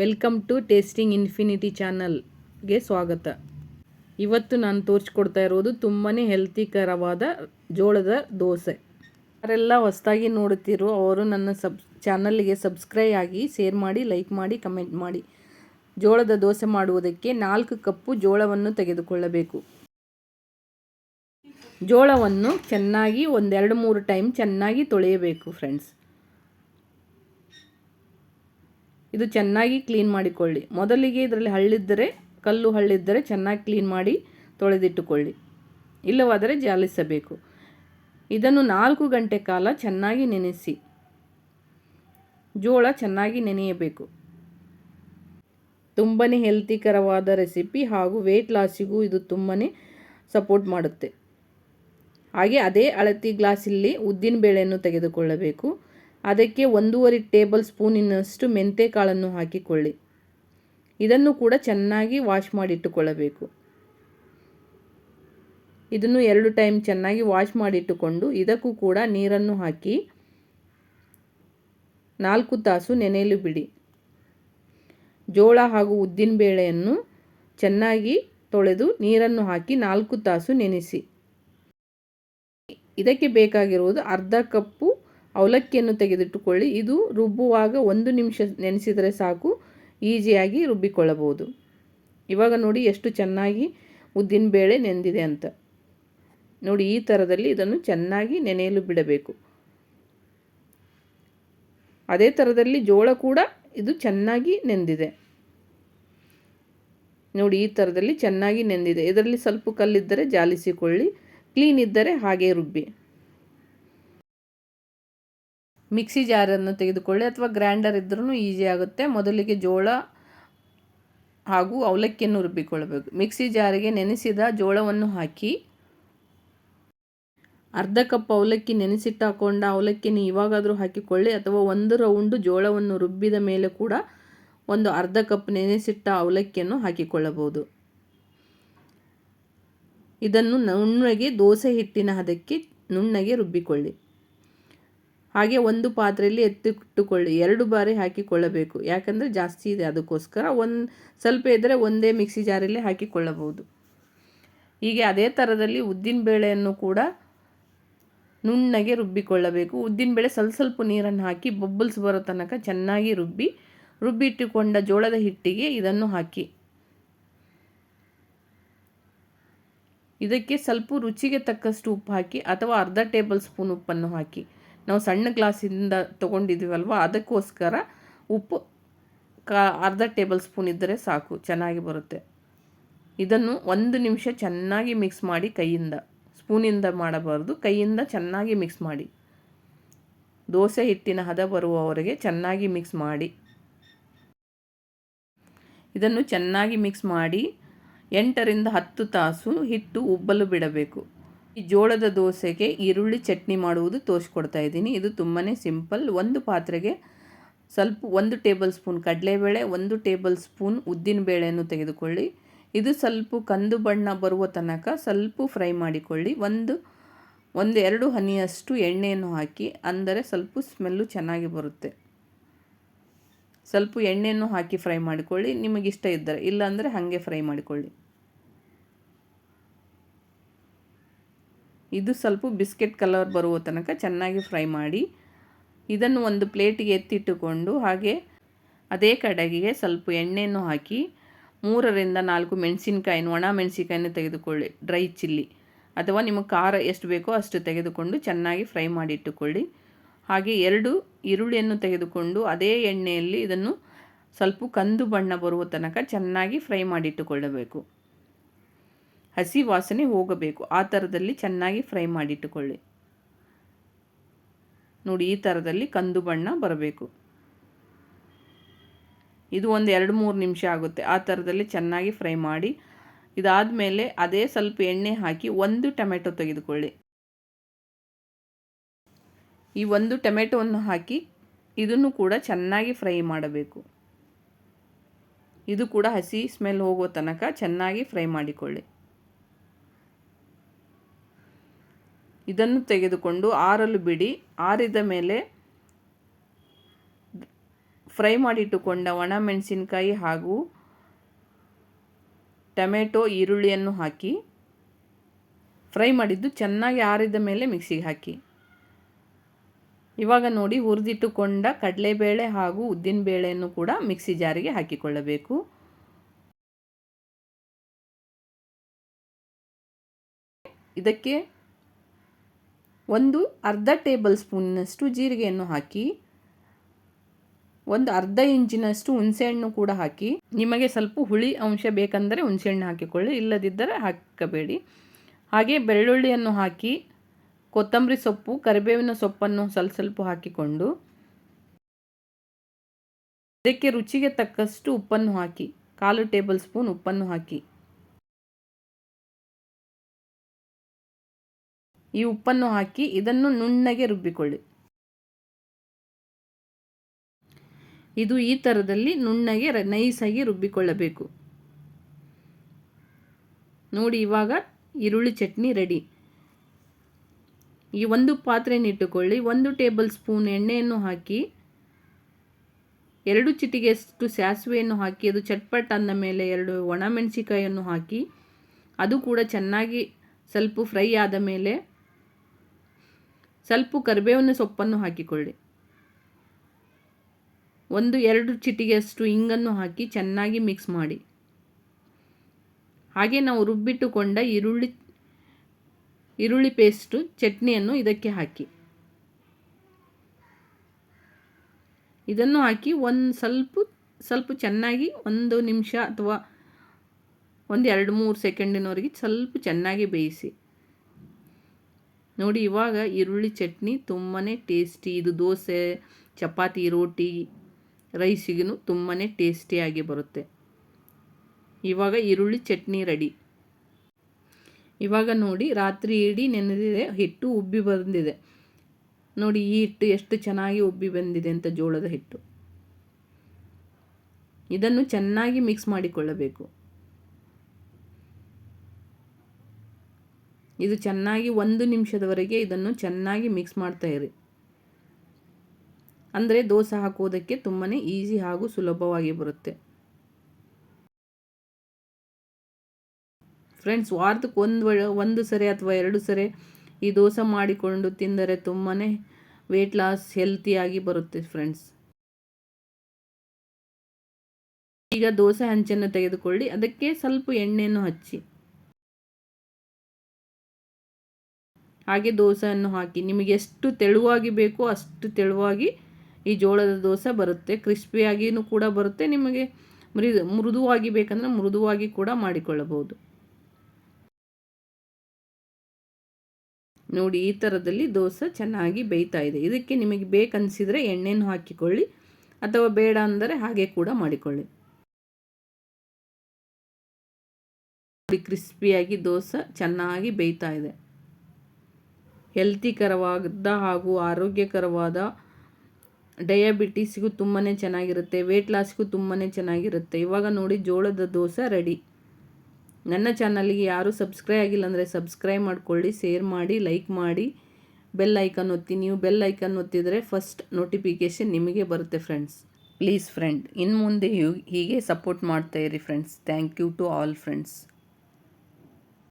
Welcome to tasting infinity ಚಾನಲ್ಗೆ ಸ್ವಾಗತ. ಇವತ್ತು ನಾನು ತೋರಿಸ್ಕೊಡ್ತಾ ಇರೋದು ತುಂಬಾ ಹೆಲ್ತಿಕರವಾದ ಜೋಳದ ದೋಸೆ. ಯಾರೆಲ್ಲ ಹೊಸದಾಗಿ ನೋಡುತ್ತಿರೋ ಅವರು ನನ್ನ ಸಬ್, ಚಾನಲ್ಗೆ ಸಬ್ಸ್ಕ್ರೈಬ್ ಆಗಿ ಶೇರ್ ಮಾಡಿ, ಲೈಕ್ ಮಾಡಿ, ಕಮೆಂಟ್ ಮಾಡಿ. ಜೋಳದ ದೋಸೆ ಮಾಡುವುದಕ್ಕೆ ನಾಲ್ಕು ಕಪ್ಪು ಜೋಳವನ್ನು ತೆಗೆದುಕೊಳ್ಳಬೇಕು. ಜೋಳವನ್ನು ಚೆನ್ನಾಗಿ ಒಂದೆರಡು ಮೂರು ಟೈಮ್ ಚೆನ್ನಾಗಿ ತೊಳೆಯಬೇಕು, ಫ್ರೆಂಡ್ಸ್. ಇದು ಚೆನ್ನಾಗಿ ಕ್ಲೀನ್ ಮಾಡಿಕೊಳ್ಳಿ. ಮೊದಲಿಗೆ ಇದರಲ್ಲಿ ಹಳ್ಳಿದ್ದರೆ, ಕಲ್ಲು ಹಳ್ಳಿದ್ದರೆ ಚೆನ್ನಾಗಿ ಕ್ಲೀನ್ ಮಾಡಿ ತೊಳೆದಿಟ್ಟುಕೊಳ್ಳಿ. ಇಲ್ಲವಾದರೆ ಜಾಲಿಸಬೇಕು. ಇದನ್ನು ನಾಲ್ಕು ಗಂಟೆ ಕಾಲ ಚೆನ್ನಾಗಿ ನೆನೆಸಿ. ಜೋಳ ಚೆನ್ನಾಗಿ ನೆನೆಯಬೇಕು. ತುಂಬಾ ಹೆಲ್ತಿಕರವಾದ ರೆಸಿಪಿ ಹಾಗೂ ವೆಯ್ಟ್ ಲಾಸಿಗೂ ಇದು ತುಂಬಾ ಸಪೋರ್ಟ್ ಮಾಡುತ್ತೆ. ಹಾಗೆ ಅದೇ ಅಳತಿ ಗ್ಲಾಸಲ್ಲಿ ಉದ್ದಿನ ಬೇಳೆಯನ್ನು ತೆಗೆದುಕೊಳ್ಳಬೇಕು. ಅದಕ್ಕೆ ಒಂದೂವರೆ ಟೇಬಲ್ ಸ್ಪೂನಿನಷ್ಟು ಮೆಂತೆ ಕಾಳನ್ನು ಹಾಕಿಕೊಳ್ಳಿ. ಇದನ್ನು ಕೂಡ ಚೆನ್ನಾಗಿ ವಾಶ್ ಮಾಡಿಟ್ಟುಕೊಳ್ಳಬೇಕು. ಇದನ್ನು ಎರಡು ಟೈಮ್ ಚೆನ್ನಾಗಿ ವಾಶ್ ಮಾಡಿಟ್ಟುಕೊಂಡು ಇದಕ್ಕೂ ಕೂಡ ನೀರನ್ನು ಹಾಕಿ ನಾಲ್ಕು ತಾಸು ನೆನೆಯಲು ಬಿಡಿ. ಜೋಳ ಹಾಗೂ ಉದ್ದಿನ ಬೇಳೆಯನ್ನು ಚೆನ್ನಾಗಿ ತೊಳೆದು ನೀರನ್ನು ಹಾಕಿ ನಾಲ್ಕು ತಾಸು ನೆನೆಸಿ. ಇದಕ್ಕೆ ಬೇಕಾಗಿರುವುದು ಅರ್ಧ ಕಪ್ಪು ಅವಲಕ್ಕಿಯನ್ನು ತೆಗೆದಿಟ್ಟುಕೊಳ್ಳಿ. ಇದು ರುಬ್ಬುವಾಗ ಒಂದು ನಿಮಿಷ ನೆನೆಸಿದರೆ ಸಾಕು. ಈಜಿಯಾಗಿ ರುಬ್ಬಿಕೊಳ್ಳಬಹುದು. ಇವಾಗ ನೋಡಿ ಎಷ್ಟು ಚೆನ್ನಾಗಿ ಉದ್ದಿನ ಬೇಳೆ ನೆಂದಿದೆ ಅಂತ. ನೋಡಿ, ಈ ಥರದಲ್ಲಿ ಇದನ್ನು ಚೆನ್ನಾಗಿ ನೆನೆಯಲು ಬಿಡಬೇಕು. ಅದೇ ಥರದಲ್ಲಿ ಜೋಳ ಕೂಡ ಇದು ಚೆನ್ನಾಗಿ ನೆಂದಿದೆ. ನೋಡಿ, ಈ ಥರದಲ್ಲಿ ಚೆನ್ನಾಗಿ ನೆಂದಿದೆ. ಇದರಲ್ಲಿ ಸ್ವಲ್ಪ ಕಲ್ಲಿದ್ದರೆ ಜಾಲಿಸಿಕೊಳ್ಳಿ. ಕ್ಲೀನ್ ಇದ್ದರೆ ಹಾಗೆ ರುಬ್ಬಿ. ಮಿಕ್ಸಿ ಜಾರನ್ನು ತೆಗೆದುಕೊಳ್ಳಿ ಅಥವಾ ಗ್ರೈಂಡರ್ ಇದ್ರೂ ಈಸಿ ಆಗುತ್ತೆ. ಮೊದಲಿಗೆ ಜೋಳ ಹಾಗೂ ಅವಲಕ್ಕಿಯನ್ನು ರುಬ್ಬಿಕೊಳ್ಳಬೇಕು. ಮಿಕ್ಸಿ ಜಾರಿಗೆ ನೆನೆಸಿದ ಜೋಳವನ್ನು ಹಾಕಿ, ಅರ್ಧ ಕಪ್ ಅವಲಕ್ಕಿ ನೆನೆಸಿಟ್ಟು ಹಾಕೊಂಡ ಅವಲಕ್ಕಿನ ಇವಾಗಾದರೂ ಹಾಕಿಕೊಳ್ಳಿ ಅಥವಾ ಒಂದು ರೌಂಡು ಜೋಳವನ್ನು ರುಬ್ಬಿದ ಮೇಲೆ ಕೂಡ ಒಂದು ಅರ್ಧ ಕಪ್ ನೆನೆಸಿಟ್ಟ ಅವಲಕ್ಕಿಯನ್ನು ಹಾಕಿಕೊಳ್ಳಬಹುದು. ಇದನ್ನು ನುಣ್ಣಗೆ ದೋಸೆ ಹಿಟ್ಟಿನ ಹದಕ್ಕೆ ನುಣ್ಣಗೆ ರುಬ್ಬಿಕೊಳ್ಳಿ. ಹಾಗೆ ಒಂದು ಪಾತ್ರೆಯಲ್ಲಿ ಎತ್ತಿಟ್ಟುಕೊಳ್ಳಿ, ಎರಡು ಬಾರಿ ಹಾಕಿಕೊಳ್ಳಬೇಕು. ಯಾಕಂದರೆ ಜಾಸ್ತಿ ಇದೆ ಅದಕ್ಕೋಸ್ಕರ. ಒಂದು ಸ್ವಲ್ಪ ಇದ್ದರೆ ಒಂದೇ ಮಿಕ್ಸಿ ಜಾರಲ್ಲಿ ಹಾಕಿಕೊಳ್ಳಬಹುದು. ಹೀಗೆ ಅದೇ ಥರದಲ್ಲಿ ಉದ್ದಿನ ಬೇಳೆಯನ್ನು ಕೂಡ ನುಣ್ಣಗೆ ರುಬ್ಬಿಕೊಳ್ಳಬೇಕು. ಉದ್ದಿನಬೇಳೆ ಸ್ವಲ್ಪ ಸ್ವಲ್ಪ ನೀರನ್ನು ಹಾಕಿ ಬೊಬ್ಬಲ್ಸ್ ಬರೋ ತನಕ ಚೆನ್ನಾಗಿ ರುಬ್ಬಿ, ರುಬ್ಬಿಟ್ಟುಕೊಂಡ ಜೋಳದ ಹಿಟ್ಟಿಗೆ ಇದನ್ನು ಹಾಕಿ. ಇದಕ್ಕೆ ಸ್ವಲ್ಪ ರುಚಿಗೆ ತಕ್ಕಷ್ಟು ಉಪ್ಪು ಹಾಕಿ ಅಥವಾ ಅರ್ಧ ಟೇಬಲ್ ಸ್ಪೂನ್ ಉಪ್ಪನ್ನು ಹಾಕಿ. ನಾವು ಸಣ್ಣ ಗ್ಲಾಸಿಂದ ತೊಗೊಂಡಿದ್ದೀವಲ್ವ? ಅದಕ್ಕೋಸ್ಕರ ಉಪ್ಪು, ಕಾ, ಅರ್ಧ ಟೇಬಲ್ ಸ್ಪೂನ್ ಇದ್ದರೆ ಸಾಕು, ಚೆನ್ನಾಗಿ ಬರುತ್ತೆ. ಇದನ್ನು ಒಂದು ನಿಮಿಷ ಚೆನ್ನಾಗಿ ಮಿಕ್ಸ್ ಮಾಡಿ ಕೈಯಿಂದ, ಸ್ಪೂನಿಂದ ಮಾಡಬಾರ್ದು, ಕೈಯಿಂದ ಚೆನ್ನಾಗಿ ಮಿಕ್ಸ್ ಮಾಡಿ. ದೋಸೆ ಹಿಟ್ಟಿನ ಹದ ಬರುವವರೆಗೆ ಚೆನ್ನಾಗಿ ಮಿಕ್ಸ್ ಮಾಡಿ. ಇದನ್ನು ಚೆನ್ನಾಗಿ ಮಿಕ್ಸ್ ಮಾಡಿ ಎಂಟರಿಂದ ಹತ್ತು ತಾಸು ಹಿಟ್ಟು ಉಬ್ಬಲು ಬಿಡಬೇಕು. ಈ ಜೋಳದ ದೋಸೆಗೆ ಈರುಳ್ಳಿ ಚಟ್ನಿ ಮಾಡುವುದು ತೋರಿಸ್ಕೊಡ್ತಾ ಇದ್ದೀನಿ. ಇದು ತುಂಬಾ ಸಿಂಪಲ್. ಒಂದು ಪಾತ್ರೆಗೆ ಸ್ವಲ್ಪ ಒಂದು ಟೇಬಲ್ ಸ್ಪೂನ್ ಕಡಲೆಬೇಳೆ, ಒಂದು ಟೇಬಲ್ ಸ್ಪೂನ್ ಉದ್ದಿನ ಬೇಳೆಯನ್ನು ತೆಗೆದುಕೊಳ್ಳಿ. ಇದು ಸ್ವಲ್ಪ ಕಂದು ಬಣ್ಣ ಬರುವ ತನಕ ಸ್ವಲ್ಪ ಫ್ರೈ ಮಾಡಿಕೊಳ್ಳಿ. ಒಂದು ಒಂದು ಎರಡು ಹನಿಯಷ್ಟು ಎಣ್ಣೆಯನ್ನು ಹಾಕಿ, ಅಂದರೆ ಸ್ವಲ್ಪ ಸ್ಮೆಲ್ಲು ಚೆನ್ನಾಗಿ ಬರುತ್ತೆ. ಸ್ವಲ್ಪ ಎಣ್ಣೆಯನ್ನು ಹಾಕಿ ಫ್ರೈ ಮಾಡಿಕೊಳ್ಳಿ. ನಿಮಗಿಷ್ಟ ಇದ್ದರೆ, ಇಲ್ಲಾಂದರೆ ಹಾಗೆ ಫ್ರೈ ಮಾಡಿಕೊಳ್ಳಿ. ಇದು ಸ್ವಲ್ಪ ಬಿಸ್ಕೆಟ್ ಕಲರ್ ಬರುವ ತನಕ ಚೆನ್ನಾಗಿ ಫ್ರೈ ಮಾಡಿ ಇದನ್ನು ಒಂದು ಪ್ಲೇಟಿಗೆ ಎತ್ತಿಟ್ಟುಕೊಂಡು ಹಾಗೆ ಅದೇ ಕಡೆಗೆ ಸ್ವಲ್ಪ ಎಣ್ಣೆಯನ್ನು ಹಾಕಿ ಮೂರರಿಂದ ನಾಲ್ಕು ಮೆಣಸಿನ್ಕಾಯಿನ, ಒಣ ಮೆಣಸಿನ್ಕಾಯಿನ ತೆಗೆದುಕೊಳ್ಳಿ, ಡ್ರೈ ಚಿಲ್ಲಿ ಅಥವಾ ನಿಮಗೆ ಖಾರ ಎಷ್ಟು ಬೇಕೋ ಅಷ್ಟು ತೆಗೆದುಕೊಂಡು ಚೆನ್ನಾಗಿ ಫ್ರೈ ಮಾಡಿ ಇಟ್ಟುಕೊಳ್ಳಿ. ಹಾಗೆ ಎರಡು ಈರುಳ್ಳಿಯನ್ನು ತೆಗೆದುಕೊಂಡು ಅದೇ ಎಣ್ಣೆಯಲ್ಲಿ ಇದನ್ನು ಸ್ವಲ್ಪ ಕಂದು ಬಣ್ಣ ಬರುವ ತನಕ ಚೆನ್ನಾಗಿ ಫ್ರೈ ಮಾಡಿಟ್ಟುಕೊಳ್ಳಬೇಕು ಹಸಿ ವಾಸನೆ ಹೋಗಬೇಕು. ಆ ಥರದಲ್ಲಿ ಚೆನ್ನಾಗಿ ಫ್ರೈ ಮಾಡಿಟ್ಟುಕೊಳ್ಳಿ. ನೋಡಿ, ಈ ಥರದಲ್ಲಿ ಕಂದು ಬಣ್ಣ ಬರಬೇಕು. ಇದು ಒಂದು ಎರಡು ಮೂರು ನಿಮಿಷ ಆಗುತ್ತೆ. ಆ ಥರದಲ್ಲಿ ಚೆನ್ನಾಗಿ ಫ್ರೈ ಮಾಡಿ ಇದಾದ ಮೇಲೆ ಅದೇ ಸ್ವಲ್ಪ ಎಣ್ಣೆ ಹಾಕಿ ಒಂದು ಟೊಮೆಟೊ ತೆಗೆದುಕೊಳ್ಳಿ. ಈ ಒಂದು ಟೊಮೆಟೊವನ್ನು ಹಾಕಿ ಇದನ್ನು ಕೂಡ ಚೆನ್ನಾಗಿ ಫ್ರೈ ಮಾಡಬೇಕು. ಇದು ಕೂಡ ಹಸಿ ಸ್ಮೆಲ್ ಹೋಗೋ ತನಕ ಚೆನ್ನಾಗಿ ಫ್ರೈ ಮಾಡಿಕೊಳ್ಳಿ. ಇದನ್ನು ತೆಗೆದುಕೊಂಡು ಆರಲು ಬಿಡಿ. ಆರಿದ ಮೇಲೆ ಫ್ರೈ ಮಾಡಿಟ್ಟುಕೊಂಡ ಒಣ ಮೆಣಸಿನಕಾಯಿ ಹಾಗೂ ಟೊಮೆಟೊ ಈರುಳ್ಳಿಯನ್ನು ಹಾಕಿ, ಫ್ರೈ ಮಾಡಿದ್ದು ಚೆನ್ನಾಗಿ ಆರಿದ ಮೇಲೆ ಮಿಕ್ಸಿಗೆ ಹಾಕಿ. ಇವಾಗ ನೋಡಿ ಹುರಿದಿಟ್ಟುಕೊಂಡ ಕಡಲೆಬೇಳೆ ಹಾಗೂ ಉದ್ದಿನಬೇಳೆಯನ್ನು ಕೂಡ ಮಿಕ್ಸಿ ಜಾರಿಗೆ ಹಾಕಿಕೊಳ್ಳಬೇಕು. ಇದಕ್ಕೆ ಒಂದು ಅರ್ಧ ಟೇಬಲ್ ಸ್ಪೂನ್ನಷ್ಟು ಜೀರಿಗೆಯನ್ನು ಹಾಕಿ, ಒಂದು ಅರ್ಧ ಇಂಚಿನಷ್ಟು ಹುಣಸೆಹಣ್ಣು ಕೂಡ ಹಾಕಿ, ನಿಮಗೆ ಸ್ವಲ್ಪ ಹುಳಿ ಅಂಶ ಬೇಕಂದರೆ ಹುಣಸೆಹಣ್ಣು ಹಾಕಿಕೊಳ್ಳಿ, ಇಲ್ಲದಿದ್ದರೆ ಹಾಕಬೇಡಿ. ಹಾಗೆ ಬೆಳ್ಳುಳ್ಳಿಯನ್ನು ಹಾಕಿ, ಕೊತ್ತಂಬರಿ ಸೊಪ್ಪು, ಕರಿಬೇವಿನ ಸೊಪ್ಪನ್ನು ಸ್ವಲ್ಪ ಸ್ವಲ್ಪ ಹಾಕಿಕೊಂಡು, ಇದಕ್ಕೆ ರುಚಿಗೆ ತಕ್ಕಷ್ಟು ಉಪ್ಪನ್ನು ಹಾಕಿ, ಕಾಲು ಟೇಬಲ್ ಸ್ಪೂನ್ ಉಪ್ಪನ್ನು ಹಾಕಿ. ಈ ಉಪ್ಪನ್ನು ಹಾಕಿ ಇದನ್ನು ನುಣ್ಣಗೆ ರುಬ್ಬಿಕೊಳ್ಳಿ. ಇದು ಈ ಥರದಲ್ಲಿ ನುಣ್ಣಗೆ ನೈಸಾಗಿ ರುಬ್ಬಿಕೊಳ್ಳಬೇಕು. ನೋಡಿ ಇವಾಗ ಈರುಳ್ಳಿ ಚಟ್ನಿ ರೆಡಿ. ಈ ಒಂದು ಪಾತ್ರೆಯನ್ನಿಟ್ಟುಕೊಳ್ಳಿ ಒಂದು ಟೇಬಲ್ ಸ್ಪೂನ್ ಎಣ್ಣೆಯನ್ನು ಹಾಕಿ, ಎರಡು ಚಿಟಿಗೆಯಷ್ಟು ಸಾಸಿವೆಯನ್ನು ಹಾಕಿ, ಅದು ಚಟ್ಪಟ್ ಅಂದ ಮೇಲೆ ಎರಡು ಒಣಮೆಣಸಿಕಾಯನ್ನು ಹಾಕಿ, ಅದು ಕೂಡ ಚೆನ್ನಾಗಿ ಸ್ವಲ್ಪ ಫ್ರೈ ಆದ ಮೇಲೆ ಸ್ವಲ್ಪ ಕರಿಬೇವಿನ ಸೊಪ್ಪನ್ನು ಹಾಕಿಕೊಳ್ಳಿ. ಒಂದು ಎರಡು ಚಿಟಿಗೆಯಷ್ಟು ಇಂಗನ್ನು ಹಾಕಿ ಚೆನ್ನಾಗಿ ಮಿಕ್ಸ್ ಮಾಡಿ. ಹಾಗೆ ನಾವು ರುಬ್ಬಿಟ್ಟುಕೊಂಡ ಈರುಳ್ಳಿ ಈರುಳ್ಳಿ ಪೇಸ್ಟು ಚಟ್ನಿಯನ್ನು ಇದಕ್ಕೆ ಹಾಕಿ. ಇದನ್ನು ಹಾಕಿ ಒಂದು ಸ್ವಲ್ಪ ಸ್ವಲ್ಪ ಚೆನ್ನಾಗಿ ಒಂದು ನಿಮಿಷ ಅಥವಾ ಒಂದು ಎರಡು ಮೂರು ಸೆಕೆಂಡಿನವರೆಗೆ ಸ್ವಲ್ಪ ಚೆನ್ನಾಗಿ ಬೇಯಿಸಿ. ನೋಡಿ, ಇವಾಗ ಈರುಳ್ಳಿ ಚಟ್ನಿ ತುಂಬಾ ಟೇಸ್ಟಿ. ಇದು ದೋಸೆ, ಚಪಾತಿ, ರೋಟಿ ರೈಸಿಗೂ ತುಂಬಾ ಟೇಸ್ಟಿಯಾಗಿ ಬರುತ್ತೆ. ಇವಾಗ ಈರುಳ್ಳಿ ಚಟ್ನಿ ರೆಡಿ. ಇವಾಗ ನೋಡಿ, ರಾತ್ರಿ ಇಡೀ ನೆನೆದಿದೆ, ಹಿಟ್ಟು ಉಬ್ಬಿ ಬಂದಿದೆ. ನೋಡಿ, ಈ ಹಿಟ್ಟು ಎಷ್ಟು ಚೆನ್ನಾಗಿ ಉಬ್ಬಿ ಬಂದಿದೆ ಅಂತ ಜೋಳದ ಹಿಟ್ಟು. ಇದನ್ನು ಚೆನ್ನಾಗಿ ಮಿಕ್ಸ್ ಮಾಡಿಕೊಳ್ಳಬೇಕು. ಇದು ಚೆನ್ನಾಗಿ ಒಂದು ನಿಮಿಷದವರೆಗೆ ಇದನ್ನು ಚೆನ್ನಾಗಿ ಮಿಕ್ಸ್ ಮಾಡ್ತಾ ಇರಿ. ಅಂದರೆ ದೋಸೆ ಹಾಕುವುದಕ್ಕೆ ತುಂಬಾ ಈಸಿ ಹಾಗೂ ಸುಲಭವಾಗಿ ಬರುತ್ತೆ. ಫ್ರೆಂಡ್ಸ್ ವಾರದಕ್ಕೆ ಒಂದು ಒಂದು ಸರಿ ಅಥವಾ ಎರಡು ಸರಿ ಈ ದೋಸೆ ಮಾಡಿಕೊಂಡು ತಿಂದರೆ ತುಂಬಾ ವೆಯ್ಟ್ ಲಾಸ್ ಹೆಲ್ತಿಯಾಗಿ ಬರುತ್ತೆ ಫ್ರೆಂಡ್ಸ್ ಈಗ ದೋಸೆ ಹಂಚನ್ನು ತೆಗೆದುಕೊಳ್ಳಿ. ಅದಕ್ಕೆ ಸ್ವಲ್ಪ ಎಣ್ಣೆಯನ್ನು ಹಚ್ಚಿ. ಹಾಗೆ ದೋಸೆಯನ್ನು ಹಾಕಿ. ನಿಮಗೆ ಎಷ್ಟು ತೆಳುವಾಗಿ ಬೇಕೋ ಅಷ್ಟು ತೆಳುವಾಗಿ ಈ ಜೋಳದ ದೋಸೆ ಬರುತ್ತೆ. ಕ್ರಿಸ್ಪಿಯಾಗಿಯೂ ಕೂಡ ಬರುತ್ತೆ. ನಿಮಗೆ ಮೃದು ಮೃದುವಾಗಿ ಬೇಕಂದರೆ ಮೃದುವಾಗಿ ಕೂಡ ಮಾಡಿಕೊಳ್ಳಬಹುದು. ನೋಡಿ, ಈ ಥರದಲ್ಲಿ ದೋಸೆ ಚೆನ್ನಾಗಿ ಬೇಯ್ತಾ ಇದೆ. ಇದಕ್ಕೆ ನಿಮಗೆ ಬೇಕನ್ನಿಸಿದರೆ ಎಣ್ಣೆಯನ್ನು ಹಾಕಿಕೊಳ್ಳಿ, ಅಥವಾ ಬೇಡ ಅಂದರೆ ಹಾಗೆ ಕೂಡ ಮಾಡಿಕೊಳ್ಳಿ. ಕ್ರಿಸ್ಪಿಯಾಗಿ ದೋಸೆ ಚೆನ್ನಾಗಿ ಬೇಯ್ತಾ ಇದೆ. ಹೆಲ್ತಿಕರವಾದ ಹಾಗೂ ಆರೋಗ್ಯಕರವಾದ ಡಯಾಬಿಟೀಸ್ಗೂ ತುಂಬಾ ಚೆನ್ನಾಗಿರುತ್ತೆ ವೆಯ್ಟ್ ಲಾಸ್ಗೂ ತುಂಬಾ ಚೆನ್ನಾಗಿರುತ್ತೆ. ಇವಾಗ ನೋಡಿ ಜೋಳದ ದೋಸೆ ರೆಡಿ ನನ್ನ ಚಾನಲ್ಗೆ ಯಾರೂ ಸಬ್ಸ್ಕ್ರೈಬ್ ಆಗಿಲ್ಲ ಅಂದರೆ ಸಬ್ಸ್ಕ್ರೈಬ್ ಮಾಡ್ಕೊಳ್ಳಿ ಶೇರ್ ಮಾಡಿ ಲೈಕ್ ಮಾಡಿ. ಬೆಲ್ ಐಕನ್ ಒತ್ತಿ, ನೀವು ಬೆಲ್ ಐಕನ್ ಒತ್ತಿದರೆ ಫಸ್ಟ್ ನೋಟಿಫಿಕೇಷನ್ ನಿಮಗೆ ಬರುತ್ತೆ ಫ್ರೆಂಡ್ಸ್ ಪ್ಲೀಸ್ ಫ್ರೆಂಡ್ ಇನ್ನು ಮುಂದೆ ಹೀಗೆ support ಮಾಡ್ತಾಯಿರಿ friends thank you to all friends